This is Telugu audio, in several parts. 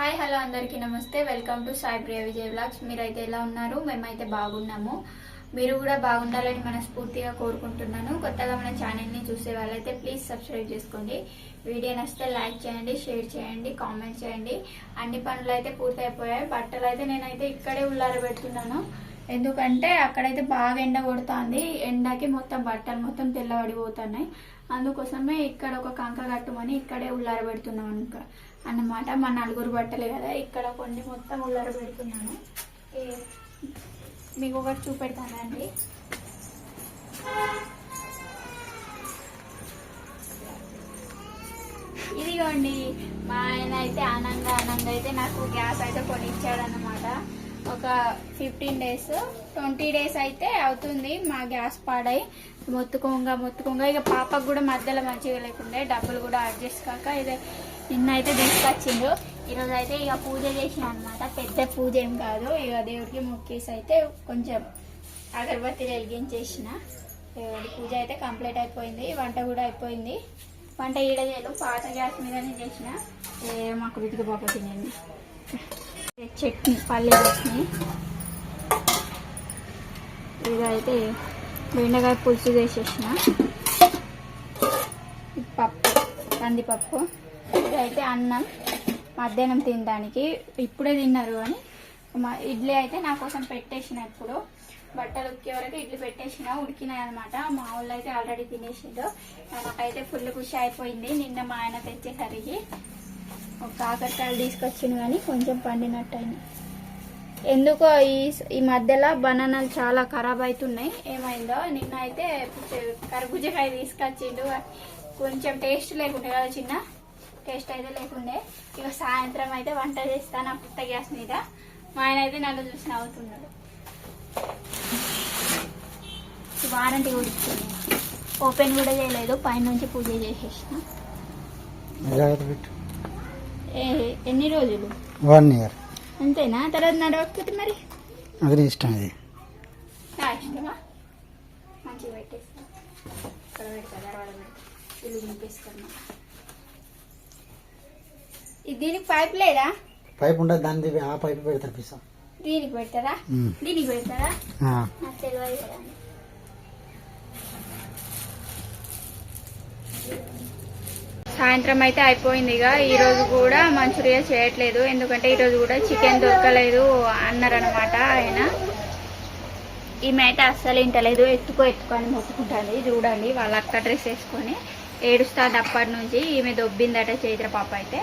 హాయ్ హలో అందరికీ నమస్తే. Welcome to Sai Priya Vijay vlogs మీరైతే ఎలా ఉన్నారు? మేమైతే బాగున్నాము. మీరు కూడా బాగుండాలని మనస్ఫూర్తిగా కోరుకుంటున్నాను. కొత్తగా మన ఛానల్ని చూసే వాళ్ళైతే ప్లీజ్ సబ్స్క్రైబ్ చేసుకోండి. వీడియో నచ్చితే లైక్ చేయండి షేర్ చేయండి కామెంట్ చేయండి. అన్ని పనులు అయితే పూర్తయిపోయాయి. బట్టలు అయితే నేనైతే ఇక్కడే ఉల్లారబెడుతున్నాను. ఎందుకంటే అక్కడైతే బాగా ఎండ కొడుతుంది. ఎండకి మొత్తం బట్టలు మొత్తం తెల్లబడిపోతున్నాయి. అందుకోసమే ఇక్కడ ఒక కంక కట్టుమని ఇక్కడే ఉల్లారబెడుతున్నాం అనుక అన్నమాట మా నలుగురు బట్టలే కదా ఇక్కడ కొన్ని మొత్తం ఉల్లార పెడుతున్నాను. మీకు ఒకటి చూపెడతానండి ఇదిగోండి మా ఆయన అయితే ఆనందంగా అనంగా అయితే నాకు గ్యాస్ అయితే కొనిచ్చాడు అనమాట ఒక ఫిఫ్టీన్ డేస్ ట్వంటీ డేస్ అయితే అవుతుంది. మా గ్యాస్ పాడై మొత్తుకోంగా మొత్తుకోంగా. ఇక పాపకు కూడా మధ్యలో మంచిగా లేకుండే డబ్బులు కూడా అడ్జస్ట్ కాక ఇది నిన్న అయితే తీసుకొచ్చిండు. ఈరోజు అయితే ఇక పూజ చేసిన అనమాట పెద్ద పూజ ఏం కాదు. ఇక దేవుడికి మొక్కేసి అయితే కొంచెం అగరబత్తి వెలిగించేసిన. దేవుడి పూజ అయితే కంప్లీట్ అయిపోయింది. వంట కూడా అయిపోయింది. వంట ఈడ చేయలేదు. పాత గ్యాస్ మీదనే చేసిన. మాకు రుచిగా పాప తినండి చట్నీ పల్లె చట్నీ. ఇదైతే బెండకాయ పులుసు చేసేసిన. పప్పు కందిపప్పు. ఇదైతే అన్నం మధ్యాహ్నం తినడానికి. ఇప్పుడే తిన్నారు కానీ మా ఇడ్లీ అయితే నా కోసం పెట్టేసిన ఇప్పుడు బట్టలు ఉక్కే వరకు ఇడ్లీ పెట్టేసిన ఉడికినాయి అనమాట మా ఊళ్ళో అయితే ఆల్రెడీ తినేసిండు నాకైతే ఫుల్ ఖుషి అయిపోయింది. నిన్న మా ఆయన తెచ్చేసరికి ఒక కాకరకాయలు తీసుకొచ్చిండు కానీ కొంచెం పండినట్టు అయింది ఎందుకో ఈ ఈ మధ్యలో బనానాలు చాలా ఖరాబ్ అవుతున్నాయి ఏమైందో నిన్న అయితే కర్బూజకాయ తీసుకొచ్చిండు. కొంచెం టేస్ట్ లేకుండే కదా చిన్న? టేస్ట్ అయితే లేకుండే. ఇక సాయంత్రం అయితే వంట చేస్తాను ఆ కొత్త గ్యాస్ మీద. మా ఆయన అయితే నన్ను చూసి నవ్వుతున్నాడు. వారంటీ కూడా ఇచ్చింది ఓపెన్ కూడా చేయలేదు. పైనుంచి పూజ చేసేసిన. జాగ్రత్త పెట్టు. ఎన్ని రోజులు? వన్ ఇయర్ అంతేనా? తర్వాత నడవకపోతే మరి? అది ఇష్టం ఇది. నా ఇష్టమా? మంచిగా పెట్టేస్తా. ఇక్కడ పెడతా దర్వాడ పెడతా. ఇల్లు నింపేస్తాను ఇది దీనికి పైప్ లేదా? పైప్ ఉండదు దాన్ని ఆ పైప్ పెడతారు పిసా. దీనికి పెడతారా. దీనికి పెడతారా? తెలియదు సాయంత్రం అయితే అయిపోయింది ఇక. ఈ రోజు కూడా మంచూరియా చేయట్లేదు. ఎందుకంటే ఈ రోజు కూడా చికెన్ దొరకలేదు అన్నారనమాట ఆయన. ఈమె అయితే అస్సలు ఇంటలేదు. ఎత్తుకో ఎత్తుకో అని మొత్తుకుంటుంది చూడండి వాళ్ళ అక్క డ్రెస్ వేసుకొని ఏడుస్తుంది అప్పటి నుంచి. ఈమె దొబ్బిందట చైత్ర పాప అయితే.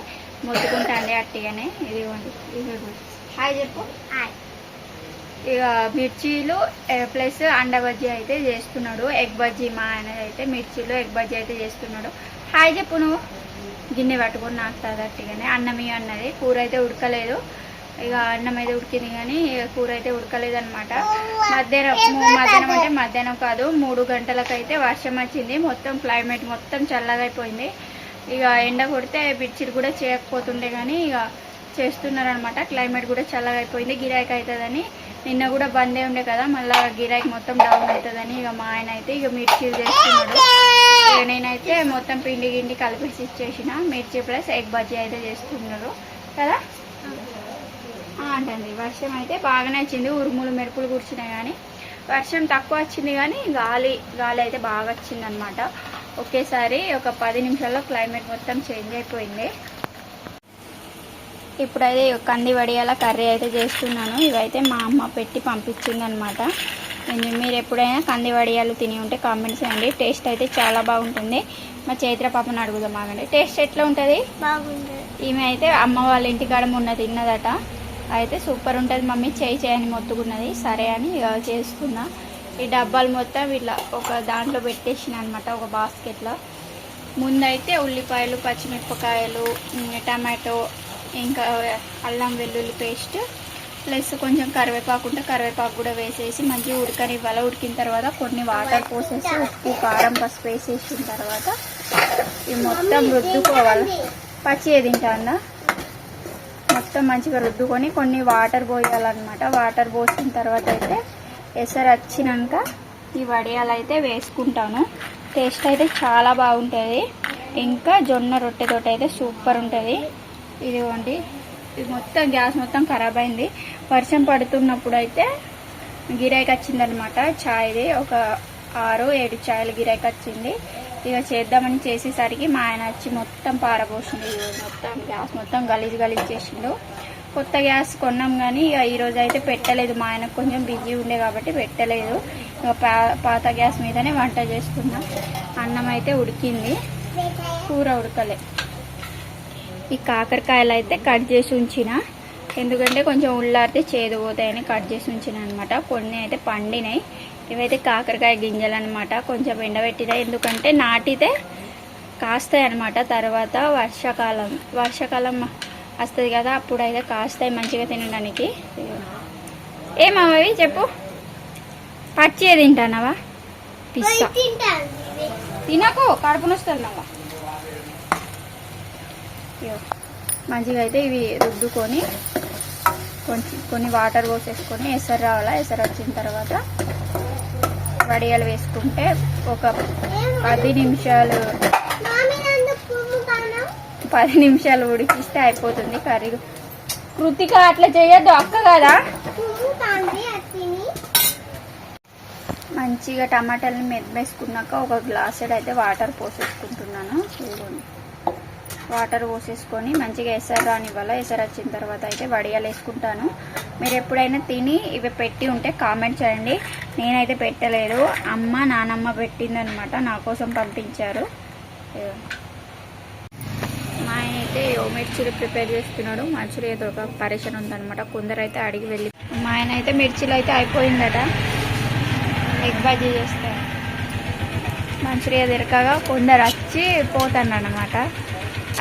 మొత్తుకుంటుంది అట్టిగానే. ఇదిగోండి ఇదిగో హాయ్ చెప్పు. హాయ్. ఇక మిర్చీలు ప్లస్ అండ బజ్జీ అయితే చేస్తున్నాడు. ఎగ్ బజ్జీ మా ఆయన అయితే మిర్చీలు ఎగ్ బజ్జీ అయితే చేస్తున్నాడు. హాయ్ చెప్పు నువ్వు గిన్నె పట్టుకొని అట్టిగానే. అన్నం ఇక అన్నది. కూర అయితే ఉడకలేదు. ఇక అన్నం అయితే ఉడికింది కానీ ఇక కూర అయితే ఉడకలేదు అనమాట మధ్యాహ్నం మధ్యాహ్నం అంటే మధ్యాహ్నం కాదు. మూడు గంటలకైతే వర్షం వచ్చింది. మొత్తం క్లైమేట్ మొత్తం చల్లగా అయిపోయింది ఇక ఎండ కొడితే మిర్చిలు కూడా చేయకపోతుండే కానీ ఇక చేస్తున్నారు అనమాట క్లైమేట్ కూడా చల్లగా అయిపోయింది గిరాకీ అవుతుందని నిన్న కూడా బందే ఉండే కదా మళ్ళీ గిరాకీ మొత్తం డౌన్ అవుతుందని ఇక మా ఆయన అయితే ఇక మిర్చీలు చేస్తున్నాడు ఇక నేనైతే మొత్తం పిండి గిండి కలిపేసి ఇచ్చేసిన మిర్చి ప్లస్ ఎగ్ బజ్జీ అయితే చేస్తున్నారు. కదా? అంటండి వర్షం అయితే బాగానే వచ్చింది ఉరుములు మెరుపులు కూర్చున్నాయి కానీ. వర్షం తక్కువ వచ్చింది కానీ గాలి గాలి అయితే బాగా వచ్చింది అనమాట ఒకేసారి ఒక పది నిమిషాల్లో క్లైమేట్ మొత్తం చేంజ్ అయిపోయింది. ఇప్పుడైతే కంది వడియాల కర్రీ అయితే చేస్తున్నాను. ఇవైతే మా అమ్మ పెట్టి పంపించింది అనమాట మీరు ఎప్పుడైనా కంది వడియాలు తిని ఉంటే కామెంట్స్ చేయండి. టేస్ట్ అయితే చాలా బాగుంటుంది. మా చైత్ర పాపను అడుగుదాం ఆగండి. టేస్ట్ ఎట్లా ఉంటుంది? ఈమె అయితే అమ్మ వాళ్ళ ఇంటికాడ మొన్న తిన్నదట. అయితే సూపర్ ఉంటుంది మమ్మీ. చేయి చేయని మొత్తుకున్నది. సరే అని ఇక చేస్తున్నా. ఈ డబ్బాలు మొత్తం ఇట్లా ఒక దాంట్లో పెట్టేసిన అనమాట ఒక బాస్కెట్లో ముందైతే ఉల్లిపాయలు పచ్చిమిరపకాయలు టమాటో ఇంకా అల్లం వెల్లుల్లి పేస్ట్ ప్లస్ కొంచెం కరివేపాకు ఉంటే కరివేపాకు కూడా వేసేసి మంచిగా ఉడకనివ్వాలి. ఉడికిన తర్వాత కొన్ని వాటర్ పోసేసి ఉప్పు కారం పసుపు వేసేసిన తర్వాత ఇవి మొత్తం రుద్దుకోవాలి. పచ్చి తింటా మొత్తం మంచిగా రుద్దుకొని కొన్ని వాటర్ పోయాలన్నమాట. వాటర్ పోసిన తర్వాత అయితే ఎసరు వచ్చినాక ఈ వడియాలు అయితే వేసుకుంటాను. టేస్ట్ అయితే చాలా బాగుంటుంది. ఇంకా జొన్న రొట్టెతోటి అయితే సూపర్ ఉంటుంది. ఇదిగోండి. ఇది మొత్తం గ్యాస్ మొత్తం ఖరాబ్ అయింది. వర్షం పడుతున్నప్పుడు అయితే గిరాయికి వచ్చిందనమాట ఛాయ్ది ఒక ఆరు ఏడు ఛాయలు గిరాయికి వచ్చింది. ఇక చేద్దామని చేసేసరికి మా ఆయన వచ్చి మొత్తం పారబోసిండు. మొత్తం గ్యాస్ మొత్తం గలీజ్ గలీజ్ చేసిండు. కొత్త గ్యాస్ కొన్నాం కానీ ఇక ఈరోజు అయితే పెట్టలేదు. మా ఆయనకు కొంచెం బిజీ ఉండే కాబట్టి పెట్టలేదు. ఇక పా పాత గ్యాస్ మీదనే వంట చేసుకున్నాం. అన్నం అయితే ఉడికింది. కూర ఉడకలే. ఈ కాకరకాయలు అయితే కట్ చేసి ఉంచిన. ఎందుకంటే కొంచెం ఉల్లారితే చేదు పోతాయని కట్ చేసి ఉంచిన అనమాట కొన్ని అయితే పండినాయి. ఇవైతే కాకరకాయ గింజలు అనమాట కొంచెం ఎండబెట్టినాయి ఎందుకంటే నాటితే కాస్తాయి అనమాట తర్వాత వర్షాకాలం వర్షాకాలం వస్తుంది కదా అప్పుడు అయితే కాస్తాయి మంచిగా తినడానికి. ఏమవి చెప్పు. పచ్చి తింటానవా? పిస్తా. తినకు కడుపు నొస్తుంది మళ్ళా ఇగో. మంచిగా అయితే ఇవి రుద్దుకొని కొంచెం కొన్ని వాటర్ పోసేసుకొని ఎసరు రావాలా ఎసరు వచ్చిన తర్వాత వడియాలు వేసుకుంటే ఒక పది నిమిషాలు పది నిమిషాలు ఉడికిస్తే అయిపోతుంది కర్రీ. కృతిక అట్లా చేయొద్దు అక్క కదా? మంచిగా టమాటాలని మెద్దేసుకున్నాక ఒక గ్లాస్ అయితే వాటర్ పోసేసుకుంటున్నాను. చూడండి. వాటర్ పోసేసుకొని మంచిగా ఎసరు రానివ్వాలి? ఎసరు వచ్చిన తర్వాత అయితే వడియాలు వేసుకుంటాను. మీరు ఎప్పుడైనా తిని ఇవి పెట్టి ఉంటే కామెంట్ చేయండి. నేనైతే పెట్టలేదు. అమ్మ నానమ్మ పెట్టిందనమాట. నా కోసం పంపించారు. మా ఆయన అయితే మిర్చిలు ప్రిపేర్ చేస్తున్నాడు. మంచిగా ఏదో ఒక పరేషన్ ఉందనమాట. కొందరు అయితే అడిగి వెళ్ళి మా ఆయన అయితే మిర్చిలు అయితే అయిపోయిందట. ఎగ్ బజ్జీ చేస్తాను మంచిగా తిరగగా కొందరు వచ్చి పోతాను అనమాట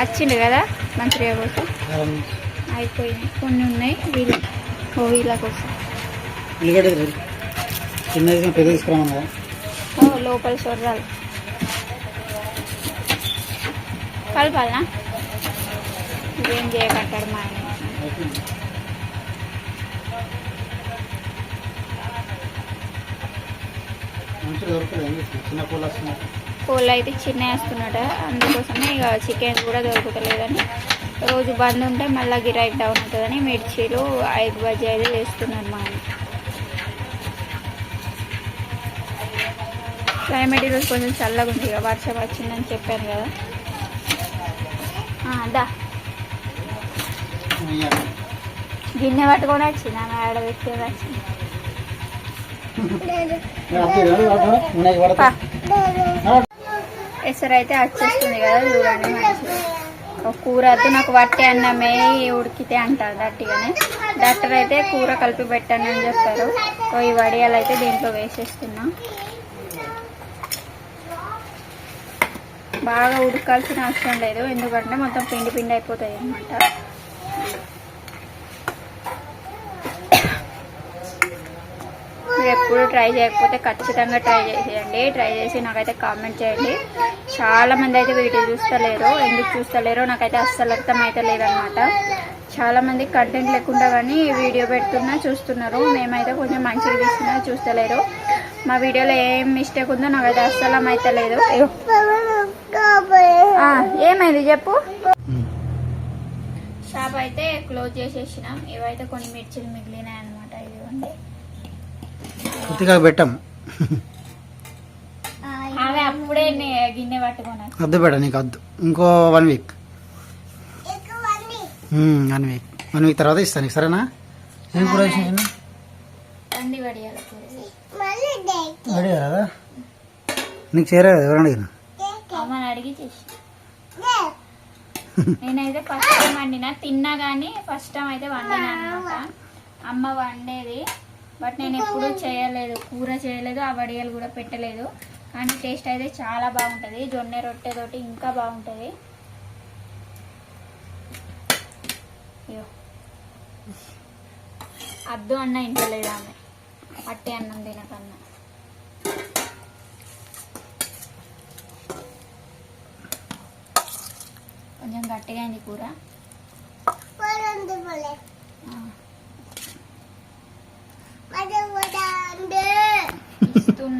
వచ్చిండు కదా మంచిగా కోసం అయిపోయినాయి కొన్ని ఉన్నాయి వీళ్ళ ఓ వీళ్ళ కోసం. లోపల సొర్రాలు. కలపాలనా? ఇదేం చేయకంటాడు మా ఆయన. చిన్న పూలు వస్తున్నాయి. కోళ్ళు అయితే చిన్న వేస్తున్నాడ అందుకోసమే ఇక చికెన్ కూడా దొరుకుతలేదని. రోజు బంద్ ఉంటే మళ్ళీ గిరాక్ డౌన్ అవుతుందని మిర్చీలు ఐదు బజ్జీ అయితే వేస్తున్నారు మా క్లైమేట్ ఈరోజు కొంచెం చల్లగా ఉంది ఇక. వర్షం వచ్చిందని చెప్పాను కదా. దా. గిన్నె పట్టుకొని వచ్చింది ఆమె ఆడ పెట్టేది వచ్చింది. పా. ఎసరు అయితే వచ్చేస్తుంది కదా చూడండి మంచిగా. ఒక కూర అయితే నాకు వట్టి అన్నమే ఉడికితే అంటారు గట్టిగానే. డాక్టర్ అయితే కూర కలిపి పెట్టండి అని చెప్పారు. ఈ వడియాలు అయితే దీంట్లో వేసేస్తున్నా. బాగా ఉడకాల్సిన అవసరం లేదు ఎందుకంటే మొత్తం పిండి పిండి అయిపోతాయి అన్నమాట. ఎప్పుడు ట్రై చేయకపోతే ఖచ్చితంగా ట్రై చేసేయండి. ట్రై చేసి నాకైతే కామెంట్ చేయండి. చాలా మంది అయితే వీడియో చూస్తలేరు. ఎందుకు చూస్తలేరో నాకైతే అస్సలు అర్థం అయితే లేదనమాట చాలా మంది కంటెంట్ లేకుండా కానీ వీడియో పెడుతున్నా చూస్తున్నారు. మేమైతే కొంచెం మంచిగా తీస్తున్నా చూస్తలేరు. మా వీడియోలో ఏం మిస్టేక్ ఉందో నాకైతే అస్సలు అయితే లేదు. ఏమైంది చెప్పు? షాప్ అయితే క్లోజ్ చేసేసినాం. ఇవైతే కొన్ని మిర్చిలు మిగిలినాయి అనమాట ఇదిగోండి. కొద్దిగా పెట్టాం. వద్దు పెట్ట నీకు వద్దు ఇంకో one week one week one week తర్వాత ఇస్తాను నీకు సరేనా? ఏం కూర వేసిన కదా నీకు చేరే కదా ఎవరు అడిగిన అమ్మని అడిగి చేసి నేనైతే ఫస్ట్ టైం వండిన తిన్నా కానీ ఫస్ట్ టైం అయితే వండినా అనమాట అమ్మ వండేది. బట్ నేను ఎప్పుడూ చేయలేదు. కూర చేయలేదు ఆ వడియాలు కూడా పెట్టలేదు. కానీ టేస్ట్ అయితే చాలా బాగుంటుంది. జొన్న రొట్టెతోటి ఇంకా బాగుంటుంది. అద్దు అన్న ఇంటలేదు ఆమె. పట్టి అన్నం తినకన్నా. కొంచెం గట్టిగా అయింది కూర.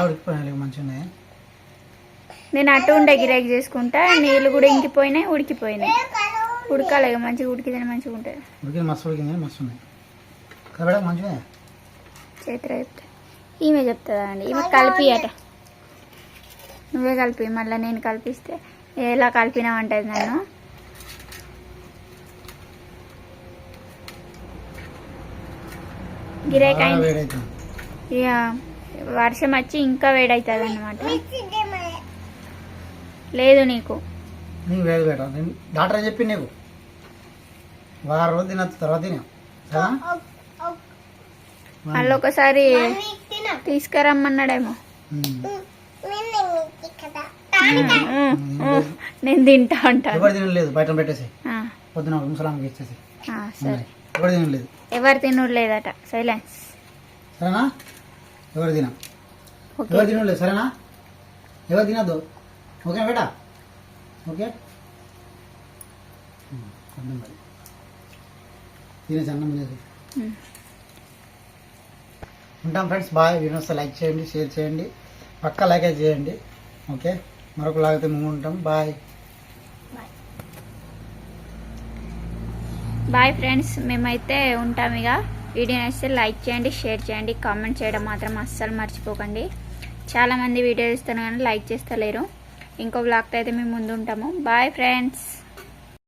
బాగా ఉడికిపోయినాయి మంచిగా ఉన్నాయి? నేను అటు ఉండే గిరాకీ చేసుకుంటా నీళ్ళు కూడా ఇంకిపోయినాయి ఉడికిపోయినాయి. ఉడకాలి మంచిగా ఉడికితేనే మంచిగా ఉంటుంది. ఉడికిన మస్తు ఉడికింది మస్తు ఉన్నాయి. మంచిగా చెప్తా. ఈమె చెప్తుందా అండి? ఈమె కలిపి అట నువ్వే కలిపి మళ్ళీ నేను కలిపిస్తే ఎలా కలిపినావంటది నన్ను. గిరాకీ ఇక వర్షం వచ్చి ఇంకా వేడవుతుంది అన్నమాట లేదు నీకు. వేడి వేడ డాక్టర్ చెప్పి నీకు. వారం తర్వాత తినా. సరేనా? మళ్ళీ ఒకసారి తీసుకురమ్మన్నాడేమో. నేను తింటా ఉంటాను ఎవరు తినలేదు బయట పెట్టేసి. పొద్దున ముసలాంకి ఇచ్చేసి. ఆ, సరే. ఎవరు తినలేదు? ఎవరు తినుడు లేదట సైలెన్స్. సరేనా? ఎవరు తిన ఎవరు తినలేదు సరేనా? ఎవరు తినద్దు ఓకే బేటా? ఓకే. అర్థం మరి. తినేసి అన్నం. ఉంటాం ఫ్రెండ్స్ బాయ్. వీడియోస్ లైక్ చేయండి షేర్ చేయండి. పక్క లైక్ చేయండి. ఓకే? మరొక లాగితే మేము ఉంటాం. బాయ్. బాయ్ ఫ్రెండ్స్ మేమైతే ఉంటాం ఇక. వీడియో నచ్చితే లైక్ చేయండి షేర్ చేయండి కామెంట్ చేయడం మాత్రం అస్సలు మర్చిపోకండి. చాలామంది వీడియో ఇస్తాను కానీ లైక్ చేస్తలేరు. ఇంకో బ్లాగ్తో అయితే మేము ముందు ఉంటాము బాయ్ ఫ్రెండ్స్